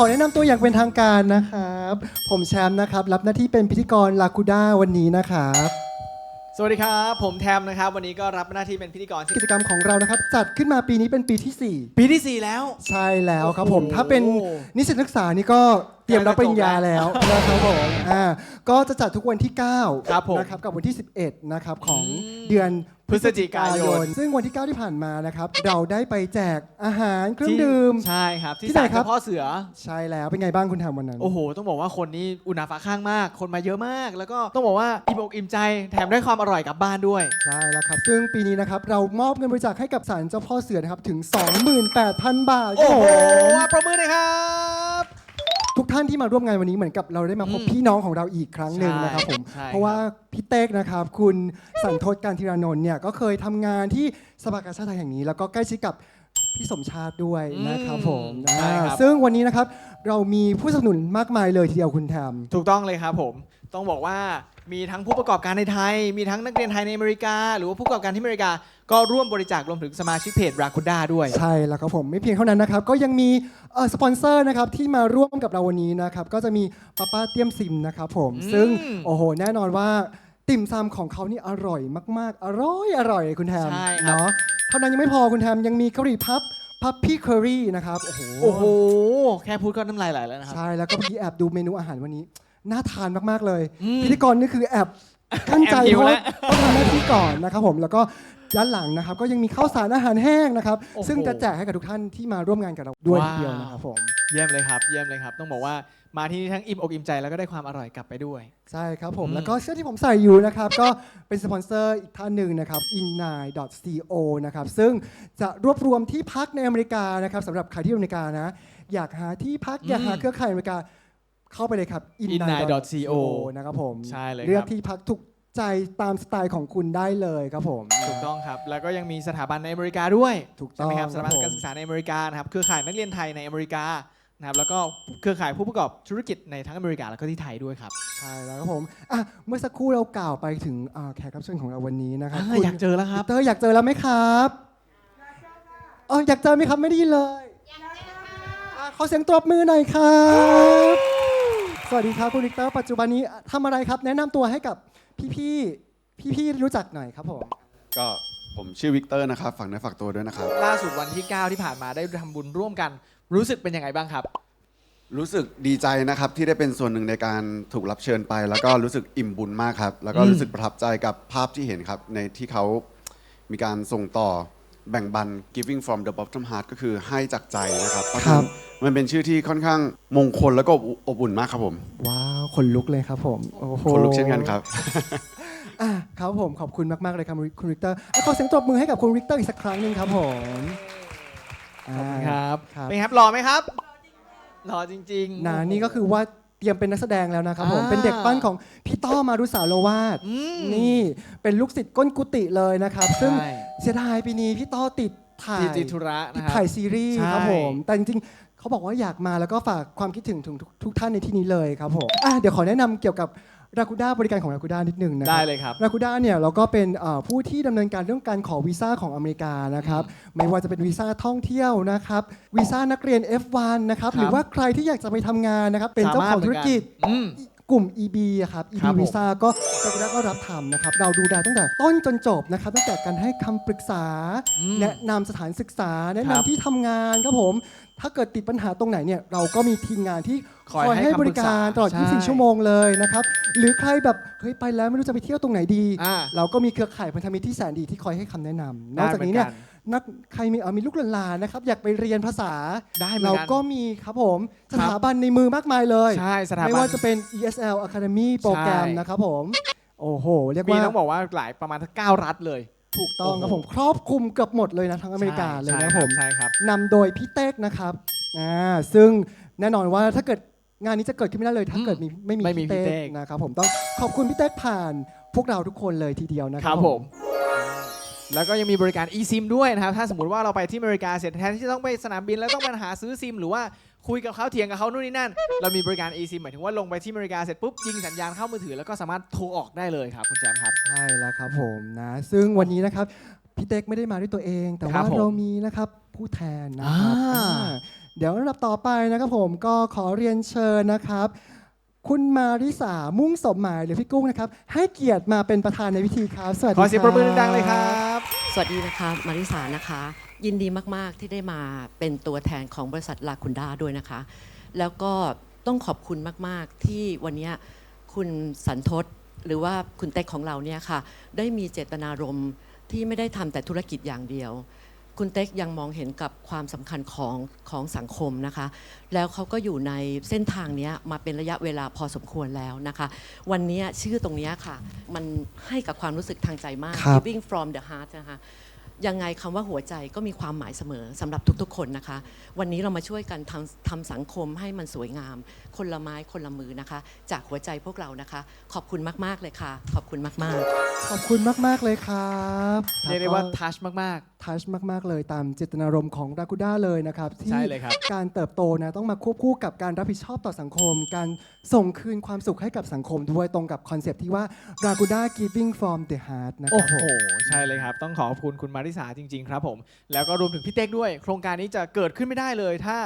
ขอแนะนำตัวอย่างเป็นทางการนะครับ ผมแชมป์นะครับ รับหน้าที่เป็นพิธีกรลาคูด้าวันนี้นะครับ สวัสดีครับ ผมแทมนะครับ วันนี้ก็รับหน้าที่เป็นพิธีกรที่กิจกรรมของเรานะครับ จัดขึ้นมาปีนี้เป็นปีที่ปีที่ 4 แล้ว4ใช่แล้วครับผม โอ้โห ถ้าเป็นนิสิตนักศึกษานี่ก็ เตรียมรับปริญญาแล้วนะครับผมอ่าก็จะจัดทุกวันที่ 9 ครับผมนะครับกับวันที่ 11 นะครับของอืมเดือนพฤศจิกายน ซึ่งวันที่ 9 ที่ผ่านมานะครับ เราได้ไปแจกอาหารเครื่องดื่ม ใช่ครับ ที่ที่ไหนศาลครับเจ้าพ่อเสือ ใช่แล้ว เป็นไงบ้างคุณทำวันนั้น โอ้โห ต้องบอกว่าคนนี้อุณาฟ้าข้างมาก คนมาเยอะมาก แล้วก็ต้องบอกว่าอิ่มอกอิ่มใจ แถมได้ความอร่อยกลับบ้านด้วย ใช่แล้วครับ ซึ่งปีนี้นะครับ เรามอบเงินบริจาคให้กับศาลเจ้าพ่อเสือนะครับ ถึง 28,000 บาท โอ้โหครับผมประมือเลยครับ ทุกท่านที่มาร่วมงานวันนี้เหมือนกับเราได้มาพบอืมพี่น้องของเราอีกครั้งหนึ่งนะครับผมใช่เพราะว่าพี่เต้กนะครับ คุณสันทศการธีรานนท์เนี่ยก็เคยทำงานที่สภากาชาติไทยแห่งนี้ แล้วก็ใกล้ชิดกับ พี่สมชาติด้วยนะครับผมใช่ครับอ่าซึ่งวันนี้นะครับเรามีผู้สนับสนุนมากมายเลยทีเดียวคุณแทม ถูกต้องเลยครับผมต้องบอกว่ามีทั้งผู้ประกอบการในไทย มีทั้งนักเรียนไทยในอเมริกา หรือว่าผู้ประกอบการที่อเมริกา ก็ร่วมบริจาครวมถึงสมาชิกเพจราคูด้าด้วย ใช่แล้วครับผมไม่เพียงเท่านั้นนะครับ ก็ยังมีเอ่อสปอนเซอร์นะครับที่มาร่วมกับเราวันนี้นะครับ ก็จะมีป้าป้าเตี้ยมซิมนะครับผม อืมซึ่งโอ้โห แน่นอนว่า ติ่มซำของเขานี่อร่อยมาก ๆ อร่อยอร่อยคุณแทมใช่ครับ เนาะเท่านั้นยังไม่พอคุณแทมยังมีกะหรี่พับพับพี่เคอรี่นะครับโอ้โหโอ้โห แค่พูดก็น้ำลายไหลแล้วนะครับ ใช่แล้วก็เมื่อกี้แอบดูเมนูอาหารวันนี้ น่าทานมาก ๆ เลย อืมพิธีกรนี่คือแอบกั้นใจแอบหิเพวราะแล้วต้องทำหน้าที่ก่อนนะครับผมแล้วก็ด้านหลังนะครับ ก็ยังมีข้าวสารอาหารแห้งนะครับ โอ้โหซึ่งจะแจกให้กับทุกท่านที่มาร่วมงานกับเราด้วยว้าว ทีเดียวนะครับผม เยี่ยมเลยครับ เยี่ยมเลยครับ ต้องบอกว่า มาที่นี่ทั้งอิ่มอกอิ่มใจแล้วก็ได้ความอร่อยกลับไปด้วย ใช่ครับผม อืม แล้วก็เสื้อที่ผมใส่อยู่นะครับ ก็เป็นสปอนเซอร์อีกท่านหนึ่งนะครับ in9.co นะครับ ซึ่งจะรวบรวมที่พักในอเมริกานะครับสำหรับใครที่อยู่อเมริกานะ อยากหาที่พักอยากหาเครือข่ายอเมริกาเข้าไปเลยครับ in9.co นะครับผมใช่เลยครับ เลือกที่พักถูกใจตามสไตล์ของคุณได้เลยครับผม ถูกต้องครับ แล้วก็ยังมีสถาบันในอเมริกาด้วยถูกต้ใช่องไหมครับสถาบันผม การศึกษาในอเมริกานะครับเครือข่ายนักเรียนไทยในอเมริกา นะครับแล้วก็เครือข่ายผู้ประกอบธุรกิจในทั้งอเมริกาแล้วก็ที่ไทยด้วยครับใช่แล้วครับผมอะเมื่อสักครู่เรากล่าวไปถึงอ่าแขกรับเชิญของเราวันนี้นะครับอ่าคุณอยากเจอแล้วครับ เตอร์อยากเจอแล้วไหมครับเอออยากเจอไหมครับไม่ได้ยินเลยอะขอเสียงตบมือหน่อยครับ สวัสดีครับคุณวิกเตอร์ปัจจุบันนี้ทำอะไรครับ แนะนำตัวให้กับพี่ๆพี่ๆรู้จักหน่อยครับผมก็ผมชื่อวิกเตอร์นะครับ ฝากเนื้อฝากตัวด้วยนะครับ ล่าสุดวันที่ 9 ที่ผ่านมาได้ทำบุญร่วมกัน รู้สึกเป็นยังไงบ้างครับ รู้สึกดีใจนะครับที่ได้เป็นส่วนหนึ่งในการถูกรับเชิญไป แล้วก็รู้สึกอิ่มบุญมากครับ แล้วก็อืมรู้สึกประทับใจกับภาพที่เห็นครับ ในที่เขามีการส่งต่อแบ่งปัน giving from the bottom heart ก็คือให้จากใจนะครับเพราะฉะนั้นมันเป็นชื่อที่ค่อนข้างมงคลแล้วก็อบอุ่นมากครับผมว้าวขนลุกเลยครับผมโอ้โหคนลุกเช่นกันครับ อะครับผมขอบคุณมากๆเลยครับคุณวิกเตอร์อะขอเสียงตบมือให้กับคุณวิกเตอร์อีกสักครั้งหนึ่งครับผม ขอบคุณครับ ครับ เป็นไงครับหล่อไหมครับหล่อจริงๆนานี่ก็คือว่าเตรียมเป็นนักแสดงแล้วนะครับผม อ่าเป็นเด็กปั้นของพี่ต้อมารุสาโลวาดอืมนี่เป็นลูกศิษย์ก้นกุฏิเลยนะครับ ซึ่งใช่ เสียดายปีนี้พี่ต้อติดถ่ายที่ติดธุระติดนะครั ถ่ายบซีรีส์ใช่ ครับผม แต่จริงๆ เขาบอกว่าอยากมาแล้วก็ฝากความคิดถึงถึงทุกทุกท่านในที่นี้เลยครับผมอะเดี๋ยวขอแนะนำเกี่ยวกับ ราคูด้าบริการของราคูด้านิดนึงนะคได้รับเลยครับ ราคูด้าเนี่ยเราก็เป็นเอ่อผู้ที่ดำเนินการเรื่องการขอวีซ่าของอเมริกานะครับไม่ว่าจะเป็นวีซ่าท่องเที่ยวนะครับวีซ่านักเรียน F1 นะครับครับหรือว่าใครที่อยากจะไปทำงานนะครับเป็นเจ้าของธุรกิจ อืม กลุ่ม EB อะครับ EB ครับผมวีซ่าก็ราคูด้าก็รับทำนะครับ เราดูแลตั้งแต่ต้นจนจบนะครับ ตั้งแต่การให้คำปรึกษา อืม แนะนำสถานศึกษา แนะครับนำที่ทำงานครับผม ถ้าเกิดติดปัญหาตรงไหนเนี่ย เราก็มีทีมงานที่คอยให้ให้คำบปรึริกษาการตลอด ใช่24 ชั่วโมงเลยนะครับ หรือใครแบบ เฮ้ย ไปแล้วไม่รู้จะไปเที่ยวตรงไหนดี อ่า เราก็มีเครือข่ายพันธมิตรที่แสนดีที่คอยให้คำแนะนำนอกจากนี้ได้เนี่ยหมือนัก ใครมีเอ่อมีลูกหลานๆนะครับ อยากไปเรียนภาษาได้เหมือนเรากันก็มีครับผมสถาบันในมือมากมายเลยใช่สถาบันไม่ว่าจะเป็น ESL Academy โปรแกรมใช่ นะครับผม โอ้โห เรียกมีว่าต้องบอกว่าหลายประมาณทั้งเก้ารัฐเลย ถูกต้องครับโอ้โหผมครอบคลุมเกือบหมดเลยนะทั้งอเมริกาเลยนะผม ใช่ครับ นำโดยพี่เต็กนะครับอ่าซึ่งแน่นอนว่าถ้าเกิดงานนี้จะเกิดขึ้นไม่ได้เลย ถ้าอืมเกิดมีไม่มีไม่มีพี่พี่เต็เต็กก นะครับผมต้องขอบคุณพี่เต็กผ่านพวกเราทุกคนเลยทีเดียวนะคครัรับบผม แล้วก็ยังมีบริการ eSIM ด้วยนะครับ ถ้าสมมติว่าเราไปที่อเมริกาเสร็จแทนที่จะต้องไปสนามบินแล้วต้องไปหาซื้อซิม หรือว่าคุยกับเขาเถียงกับเขานู่นนี่นั่น เรามีบริการ eSIM หมายถึงว่าลงไปที่อเมริกาเสร็จปุ๊บยิงสัญญาณเข้ามือถือ แล้วก็สามารถโทรออกได้เลยครับคุณแจมครับ ใช่แล้วครับผมนะ ซึ่งวันนี้นะครับพี่เต็กไม่ได้มาด้วยตัวเอง แต่ครัว่าบผมเรามีนะครับผู้แทนนะครับอ่า อ่าเดี๋ยวลำดับต่อไปนะครับผมก็ขอเรียนเชิญนะครับ คุณมาริสามุ่งสมหมายหรือพี่กุ้งนะครับ ให้เกียรติมาเป็นประธานในพิธีครับสวัสดีขอเสียงปรบมือดังๆเลยคบรับ สวัสดีนะคะมาริสานะคะ ยินดีมากๆที่ได้มาเป็นตัวแทนของบริษัทลาคุนดาด้วยนะคะ แล้วก็ต้องขอบคุณมากๆ ที่วันเนี้ยคุณสันทศหรือว่าคุณเต็กของเราเนี่ยค่ะ ได้มีเจตนารมณ์ที่ไม่ได้ทำแต่ธุรกิจอย่างเดียว คุณเต็กยังมองเห็นกับความสำคัญของของสังคมนะคะ แล้วเขาก็อยู่ในเส้นทางเนี้ยมาเป็นระยะเวลาพอสมควรแล้วนะคะ วันเนี้ยชื่อตรงเนี้ยค่ะ มันให้กับความรู้สึกทางใจมาก ครับ giving from the heart นะคะ ยังไงคำว่าหัวใจก็มีความหมายเสมอสำหรับทุกๆ คนนะคะ วันนี้เรามาช่วยกันทำทำสังคมให้มันสวยงาม คนละไม้คนละมือนะคะ จากหัวใจพวกเรานะคะ ขอบคุณมาก ๆ เลยค่ะ ขอบคุณมากๆขอบคุณมาก ๆ เลยครับเรียกได้ว่าทัชมาก ทัชมาก ๆ เลยตามเจตนารมณ์ของรากูด้าเลยนะครับที่ใช่เลยครับ การเติบโตนะต้องมาควบคู่กับการรับผิดชอบต่อสังคม การส่งคืนความสุขให้กับสังคมด้วยตรงกับคอนเซปต์ที่ว่า Raguda giving from the heart นะๆ คโอ้รับโห ผม ใช่เลยครับ ต้องขอขอบคุณคุณมาริสาจริง ๆ ครับผม แล้วก็รวมถึงพี่เต็กด้วย โครงการนี้จะเกิดขึ้นไม่ได้เลย ถ้า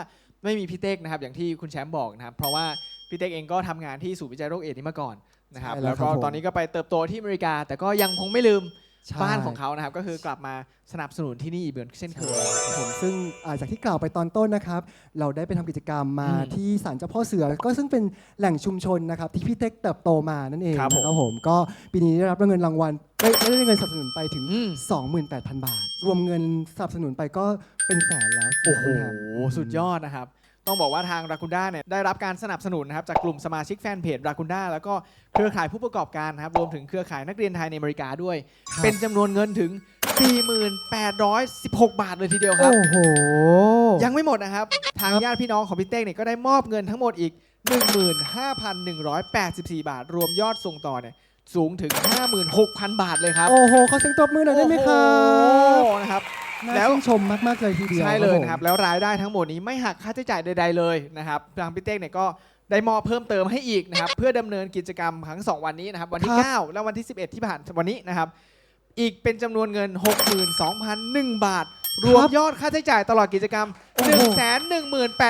ไม่มีพี่เต็กนะครับ อย่างที่คุณแชมป์บอกนะครับ เพราะว่าพี่เต็กเองก็ทำงานที่ศูนย์วิจัยโรคเอดส์นี้มาก่อนนะครับ ใช่แล้แล้ววครับก็ผม ตอนนี้ก็ไปเติบโตที่อเมริกา แต่ก็ยังคงไม่ลืมใช่ บ้านของเขานะครับก็คือกลับมาสนับสนุนที่นี่เหมือนเช่นเคยครับผมซึ่งอ่าจากที่กล่าวไปตอนต้นนะครับ เราได้ไปทำกิจกรรมมาอืมที่ศาลเจ้าพ่อเสือ ก็ซึ่งเป็นแหล่งชุมชนนะครับที่พี่เต็กเติบโตมานั่นเองครับผม นะครับผมก็ปีนี้ได้รับเงินรางวัลได้ได้เงินสนับสนุนไปถึง อืม28,000 บาท รวมเงินสนับสนุนไปก็เป็นแสนแล้วโอ้โห นะครับ สุดยอดนะครับ ต้องบอกว่าทางราคุด้าเนี่ยได้รับการสนับสนุนนะครับจากกลุ่มสมาชิกแฟนเพจราคุด้าแล้วก็เครือข่ายผู้ประกอบการนะครับรวมถึงเครือข่ายนักเรียนไทยในอเมริกาด้วย ครับเป็นจำนวนเงินถึง 4816 บาทเลยทีเดียวครับ โอ้โห ยังไม่หมดนะครับ ทางญาติพี่น้องของพี่เต้งเนี่ยก็ได้มอบเงินทั้งหมดอีก 15,184 บาท รวมยอดส่งต่อเนี่ยสูงถึง 56,000 บาทเลยครับโอ้โหขอเสียงตบมือหน่อยได้ไหมครับโอ้โหนะครับ น่าแล้วชื่นชมมากๆเลยทีเดียวใช่เลยผมนะครับ แล้วรายได้ทั้งหมดนี้ไม่หักค่าใช้จ่ายใด ๆ เลยนะครับทางพี่เต้งเนี่ยก็ได้มอบเพิ่มเติมให้อีกนะครับ เพื่อดำเนินกิจกรรมทั้ง2วันนี้นะครับ วันที่ 9 และวันที่ 11 ที่ผ่านวันนี้นะครับ อีกเป็นจำนวนเงิน 62,001 บาท รวมยอดค่าใช้จ่ายตลอดกิจกรรม 118,001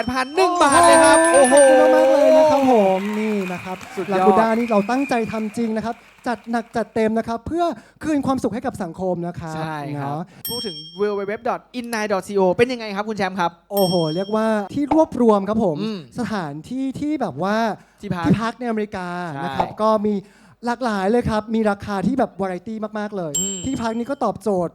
บาทเลยครับ โอ้โหขอบคุณมากๆเลยนะครับผมนี่นะครับสุดยอด ลากูด้านี่เราตั้งใจทำจริงนะครับ จัดหนักจัดเต็มนะครับ เพื่อคืนความสุขให้กับสังคมนะครับใช่ครับ เนาะ พูดถึง www.innight.co เป็นยังไงครับคุณแชมป์ครับ โอ้โห เรียกว่าที่รวบรวมครับผม อืม สถานที่ที่แบบว่าที่พัก ที่พักในอเมริกาใช่นะครับก็มีหลากหลายเลยครับ มีราคาที่แบบวาไรตี้มาก ๆ เลย อืมที่พักนี้ก็ตอบโจทย์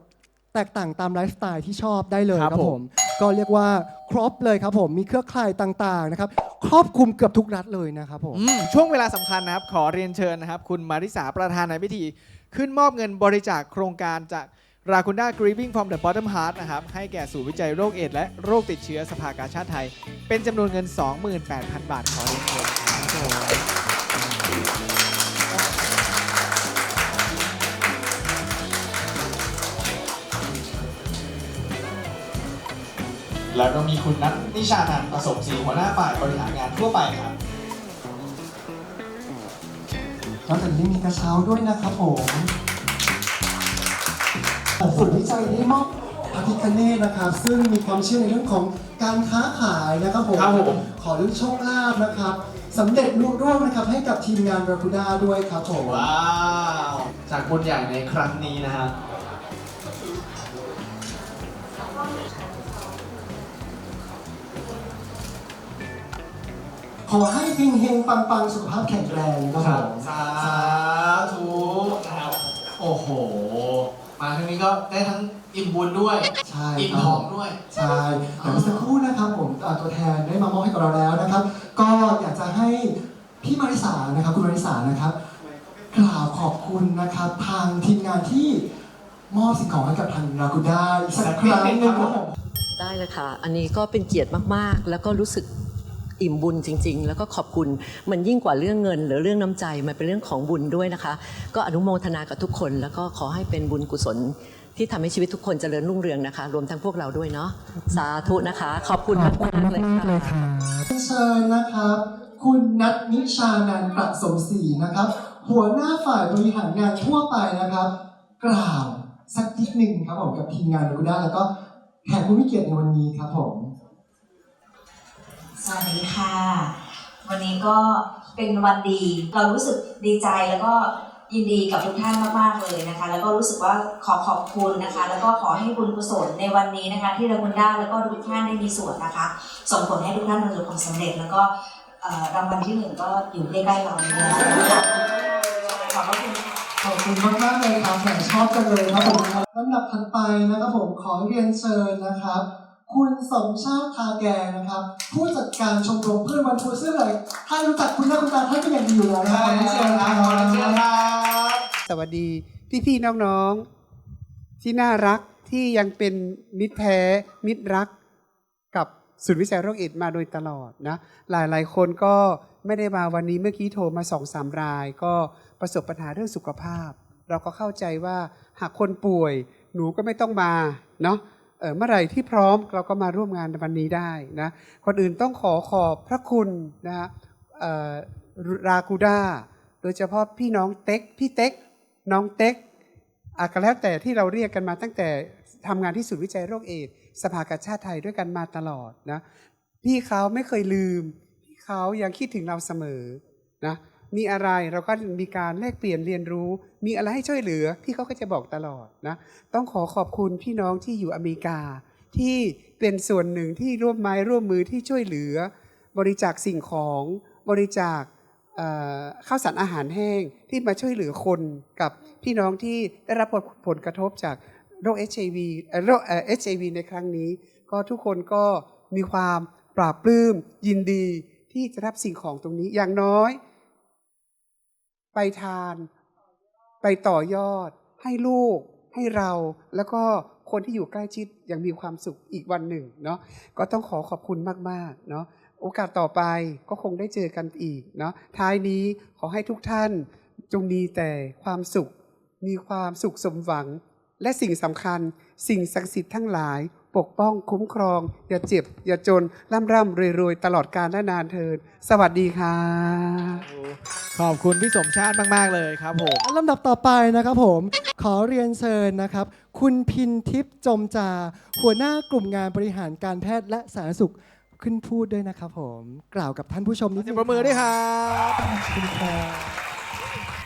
แตกต่างตามไลฟ์สไตล์ที่ชอบได้เลยครับครับผผม ม ก็เรียกว่าครบเลยครับผมมีเครือข่ายต่างๆนะครับครอบคลุมเกือบทุกรัฐเลยนะครับผม อืมช่วงเวลาสำคัญนะครับ ขอเรียนเชิญนะครับ คุณมาริสาประธานในพิธี ขึ้นมอบเงินบริจาคโครงการจาก Rakunda Grieving from the Bottom Heart นะครับ ให้แก่ศูนย์วิจัยโรคเอดส์และโรคติดเชื้อสภากาชาติไทย เป็นจำนวนเงิน 28,000 บาทขอเรียนเชิญครับ แล้วก็มีคุณนัทนิชานันท์ประสมศรีหัวหน้าฝ่ายบริหารงานทั่วไปครับนอกจากนี้มีกระเช้าด้วยนะครับผมศูนย์วิจัยนี้มอบพระพิคเนตนะครับ ซึ่งมีความเชื่อในเรื่องของการค้าขายนะครับผม ครับผม ขอเรื่องโชคลาภนะครับสำเร็จลุล่วงนะครับให้กับทีมงานราคูด้าด้วยครับผม ว้าว จากบุญใหญ่ในครั้งนี้นะฮะ ขอให้เฮงๆปังๆสุขภาพแข็งแรงนะครับผมสาธุนะครับ โอ้โห มาครั้งนี้ก็ได้ทั้งอิ่มบุญด้วย ใช่อิ่มครัท้บองด้วย ใช่เดี๋ยวเมื่อสักครู่นะครับผมอ่าตัวแทนได้มามอบให้กับเราแล้วนะครับ ก็อยากจะให้พี่มาริสานะครับ คุณมาริสานะครับกล่าวขอบคุณนะครับ ทางทีมงานที่มอบสิ่งของให้กับทางรากูด้าอีกสักครั้งหนึงครับผม ได้เลยค่ะ อันนี้ก็เป็นเกียรติมาก ๆ แล้วก็รู้สึก อิ่มบุญจริง ๆ แล้วก็ขอบคุณมันยิ่งกว่าเรื่องเงิน หรือเรื่องน้ำใจมันเป็นเรื่องของบุญด้วยนะคะ ก็อนุโมทนากับทุกคน แล้วก็ขอให้เป็นบุญกุศล ที่ทำให้ชีวิตทุกคนเจริญรุ่งเรืองนะคะ รวมทั้งพวกเราด้วยเนาะสาธุนะคะ ขอบคุณมากๆเลยค่ะเชิญนะครับ คุณนัทนิชานันประสมศรีนะครับ หัวหน้าฝ่ายบริหารงานทั่วไปนะครับ กล่าวสักนิดหนึ่งครับผมกับทีมงานรากูด้าแล้วก็แขกผู้มีเกียรติในวันนี้ครับผม สวัสดีค่ะ วันนี้ก็เป็นวันดี เรารู้สึกดีใจแล้วก็ยินดีกับทุกท่านมากๆเลยนะคะ แล้วก็รู้สึกว่าขอขอบคุณนะคะ แล้วก็ขอให้บุญกุศลในวันนี้นะคะ ที่เราคุณได้แล้วก็ทุกท่านได้มีส่วนนะคะ ส่งผลให้ทุกท่านประสบความสำเร็จ แล้วก็รางวัลที่หนึ่งก็อยู่ใกล้ๆเราเลยนะคะขอบคุณขอบคุณมากมากๆเลยครับแหมชอบกันเลยครับผมลำดับถัดไปนะครับผมขอเรียนเชิญนะครับ คุณสมชาติทาแกนะครับ ผู้จัดการชมรมเพื่อนวันพุธซึ่งเลยท่านรู้จักคุณหน้าคุณตาท่านเป็นอย่างดีอยู่แล้วนะครับขอเรียนเชิญครับสวัสดีพี่พี่ๆน้องๆ ที่น่ารักที่ยังเป็นมิตรแท้มิตรรัก กับศูนย์วิจัยโรคเอดส์มาโดยตลอดนะ หลายๆ คนก็ไม่ได้มาวันนี้เมื่อกี้โทรมาสองสามราย ก็ประสบปัญหาเรื่องสุขภาพ เราก็เข้าใจว่าหากคนป่วย หนูก็ไม่ต้องมาเนาะ เมื่อไหร่ที่พร้อมเราก็มาร่วมงานในวันนี้ได้นะคนอื่นต้องขอขอบพระคุณนะฮะรากูด้าโดยเฉพาะพี่น้องเต็กพี่เต็กน้องเต็กอาก็แล้วแต่ที่เราเรียกกันมาตั้งแต่ทำงานที่ศูนย์วิจัยโรคเอดส์สภากาชาติไทยด้วยกันมาตลอดนะพี่เขาไม่เคยลืม พี่เขายังคิดถึงเราเสมอนะ มีอะไรเราก็มีการแลกเปลี่ยนเรียนรู้ มีอะไรให้ช่วยเหลือ พี่เขาก็จะบอกตลอดนะ ต้องขอขอบคุณพี่น้องที่อยู่อเมริกา ที่เป็นส่วนหนึ่งที่ร่วมไม้ร่วมมือที่ช่วยเหลือ บริจาคสิ่งของบริจาคข้าวสารอาหารแห้งที่มาช่วยเหลือคนกับพี่น้องที่ได้รับผลผลกระทบจากโรค HIV เอ่อโรคเอ่อ HIV ในครั้งนี้ ก็ทุกคนก็มีความปราบปลื้มยินดีที่จะรับสิ่งของตรงนี้อย่างน้อย ไปทาน ไปต่อยอด ให้ลูก ให้เราแล้วก็คนที่อยู่ใกล้ชิดย่างมีความสุขอีกวันหนึ่งเนาะก็ต้องขอขอบคุณมากๆเนาะโอกาสต่อไปก็คงได้เจอกันอีกเนาะท้ายนี้ขอให้ทุกท่านจงมีแต่ความสุข มีความสุขสมหวัง และสิ่งสำคัญ สิ่งศักดิ์สิทธิ์ทั้งหลาย ปกป้องคุ้มครอง อย่าเจ็บ อย่าจน ร่ำร่ำรวยรวยตลอดกาลและนานเทิน สวัสดีค่ะ ขอบคุณพี่สมชาติมาก ๆ เลยครับผมลำดับต่อไปนะครับผม ขอเรียนเชิญนะครับ คุณพินทิพย์จมจา หัวหน้ากลุ่มงานบริหารการแพทย์และสาธารณสุขขึ้นพูดด้วยนะครับผม กล่าวกับท่านผู้ชมนิดเสีนึยงงประมือด้วยครับขอบคุณครับ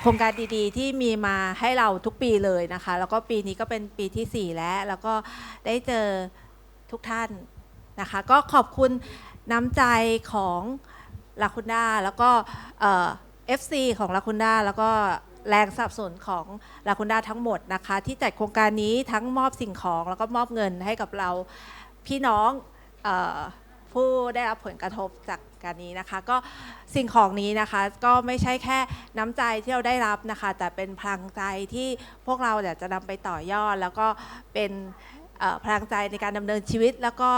โครงการดีๆ ที่มีมาให้เราทุกปีเลยนะคะ แล้วก็ปีนี้ก็เป็นปีที่ 4 แล้ว แล้วก็ได้เจอทุกท่านนะคะ ก็ขอบคุณน้ำใจของลาคุนดาแล้วก็เอฟซีของลาคุนดาแล้วก็แรงสนับสนุนของลาคุนดาทั้งหมดนะคะ ที่จัดโครงการนี้ทั้งมอบสิ่งของ แล้วก็มอบเงินให้กับเราพี่น้องเออ ผู้ได้รับผลกระทบจากการนี้นะคะ ก็สิ่งของนี้นะคะก็ไม่ใช่แค่น้ำใจที่เราได้รับนะคะ แต่เป็นพลังใจที่พวกเราอยากจะนำไปต่อยอด แล้วก็เป็นเอ่อพลังใจในการดำเนินชีวิต แล้วก็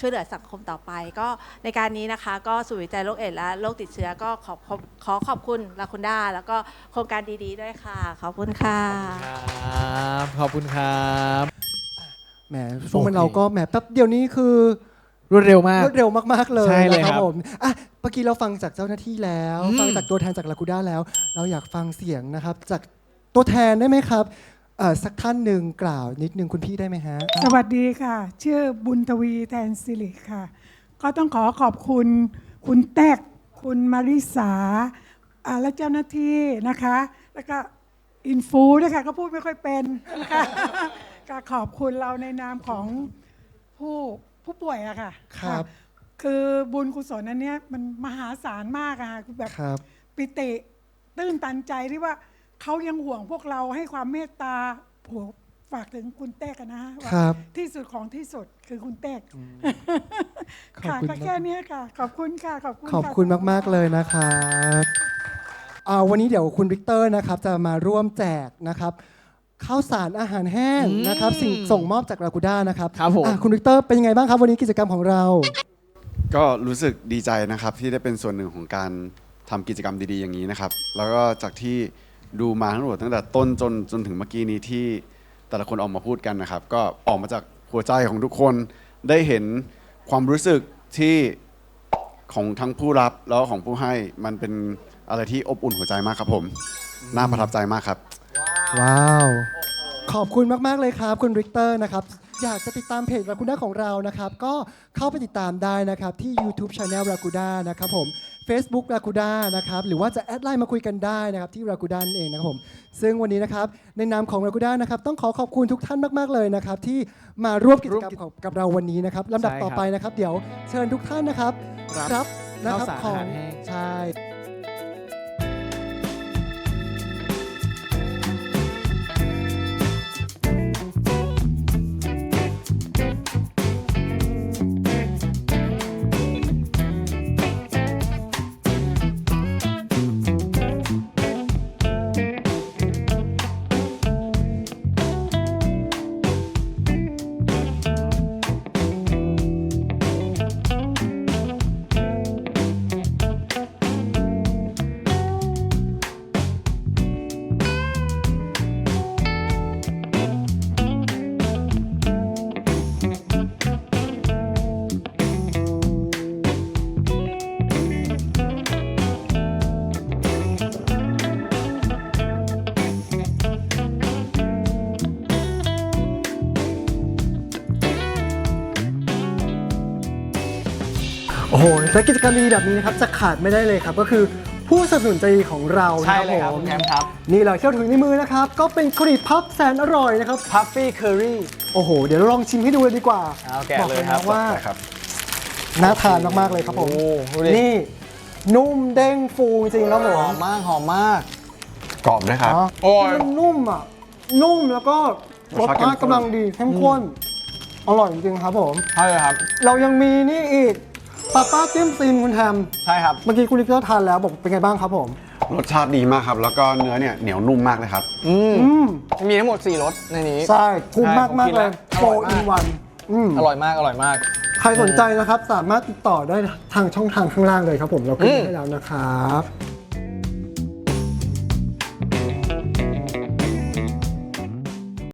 ช่วยเหลือสังคมต่อไป ก็ในการนี้นะคะ ก็ศูนย์วิจัยโรคเอดส์และโรคติดเชื้อก็ขอขอขอขอบคุณลาคุณด้าแล้วก็โครงการดีๆด้วยค่ะ ขอบคุณค่ะครับขอบคุณครับแหมช่วงโอเคมันเราก็แหมแป๊บเดียวนี้คือ รวดเร็วมาก รวดเร็วมาก ๆ เลยใช่เลยนะครับครับ ผมอะเมื่อกี้เราฟังจากเจ้าหน้าที่แล้ว อืม ฟังจากตัวแทนจากลากูด้าแล้ว เราอยากฟังเสียงนะครับ จากตัวแทนได้ไหมครับเอ่อสักท่านหนึ่งกล่าวนิดนึงคุณพี่ได้ไหมฮะ สวัสดีค่ะ ชื่อบุญทวีแทนสิริค่ะ ก็ต้องขอขอบคุณ คุณแตกคุณมาริสาอ่าและเจ้าหน้าที่นะคะ แล้วก็อินฟูด้วยค่ะก็พูดไม่ค่อยเป็นค่ะก็ขอบคุณเราในนามของผู้ ผู้ป่วยอะค่ะครับะคือบุญกุศลอันเนี้ยมันมหาศาลมากอะค่ะคือแบบครับ ปิติตื้นตันใจที่ว่าเขายังห่วงพวกเราให้ความเมตตาโหฝากถึงคุณเต้กันนะฮะว่าครับ ที่สุดของที่สุดคือคุณเต้ขอบค่ะคุณก็มากแค่เนี้ยค่ะ ขอบคุณค่ะ ขอบคุณขอบะ คุณมาก ๆ เลยนะครับอ่าวันนี้เดี๋ยวคุณวิกเตอร์นะครับจะมาร่วมแจกนะครับ ข้าวสารอาหารแห้งอืมนะครับ สิ่งส่งมอบจากลากูด้านะครับครับผม อะคุณวิกเตอร์เป็นยังไงบ้างครับวันนี้กิจกรรมของเรา ก็รู้สึกดีใจนะครับที่ได้เป็นส่วนหนึ่งของการทำกิจกรรมดีๆอย่างนี้นะครับ แล้วก็จากที่ดูมาทั้งหมดตั้งแต่ต้นจนจนถึงเมื่อกี้นี้ที่แต่ละคนออกมาพูดกันนะครับ ก็ออกมาจากหัวใจของทุกคนได้เห็นความรู้สึกที่ของทั้งผู้รับแล้วก็ของผู้ให้มันเป็นอะไรที่อบอุ่นหัวใจมากครับผม น่าประทับใจมากครับ ว้าว ขอบคุณมาก ๆ เลยครับ คุณริกเตอร์นะครับ อยากจะติดตามเพจรากูด้าของเรานะครับ ก็เข้าไปติดตามได้นะครับ ที่ YouTube Channel รากูด้านะครับผม Facebook รากูด้านะครับ หรือว่าจะแอดไลน์มาคุยกันได้นะครับ ที่รากูด้าเองนะครับผม ซึ่งวันนี้นะครับ ในนามของรากูด้านะครับ ต้องขอขอบคุณทุกท่านมาก ๆ เลยนะครับ ที่มาร่วมกิจกรรมของกับเราวันนี้นะครับลำดับใช่ครับต่อไปนะครับ เดี๋ยวเชิญทุกท่านนะครับ รับ รับนะครับข้าวสารของอาหารแห้ง ใช่ และกิจกรรมดีๆแบบนี้นะครับ จะขาดไม่ได้เลยครับ ก็คือผู้สนับสนุนใจดีของเราใช่นะเลยครับผมคุณแคมป์ครับ นี่เลยเที่ยวถึงในมือนะครับ ก็เป็นกรีบพับแสนอร่อยนะครับ พัฟฟี่เคอรี่ โอ้โห เดี๋ยวเราลองชิมให้ดูเลยดีกว่าเอาแกะบอกเลเลยยครันะบว่าครับ น่าทานมากๆเลยครับผม โอ้โหดูดิ นี่นุ่มเด้งฟูจริงๆแล้วผหมอมมากหอมมาก กรอบนะครับ โอ้ย มันนุ่มอะ นุ่มแล้วก็รรสสชาติเข้มข้นชาติกำลังดีเข้มข้น อร่อยจริงๆครับผม ใช่เลยครับ เรายังมีนี่อีก ปาป้าจิ้มซีนคุณแฮมใช่ครับ เมื่อกี้คุณลิกเตอร์ทานแล้วบอกเป็นไงบ้างครับผม รสชาติดีมากครับ แล้วก็เนื้อเนี่ยเหนียวนุ่มมากเลยครับ อืมอืมมีทั้งหมด 4รสในนี้ ใช่คุ้มมากใช่มากผมกินเลแล้ยวโปรอร่อยมากอินวันอืมอร่อยมากอร่อยมาก ใครสนใจนะครับ สามารถติดต่อได้ทางช่องทางข้างล่างเลยครับผมเราขึ้นอืม ให้แล้วนะครับ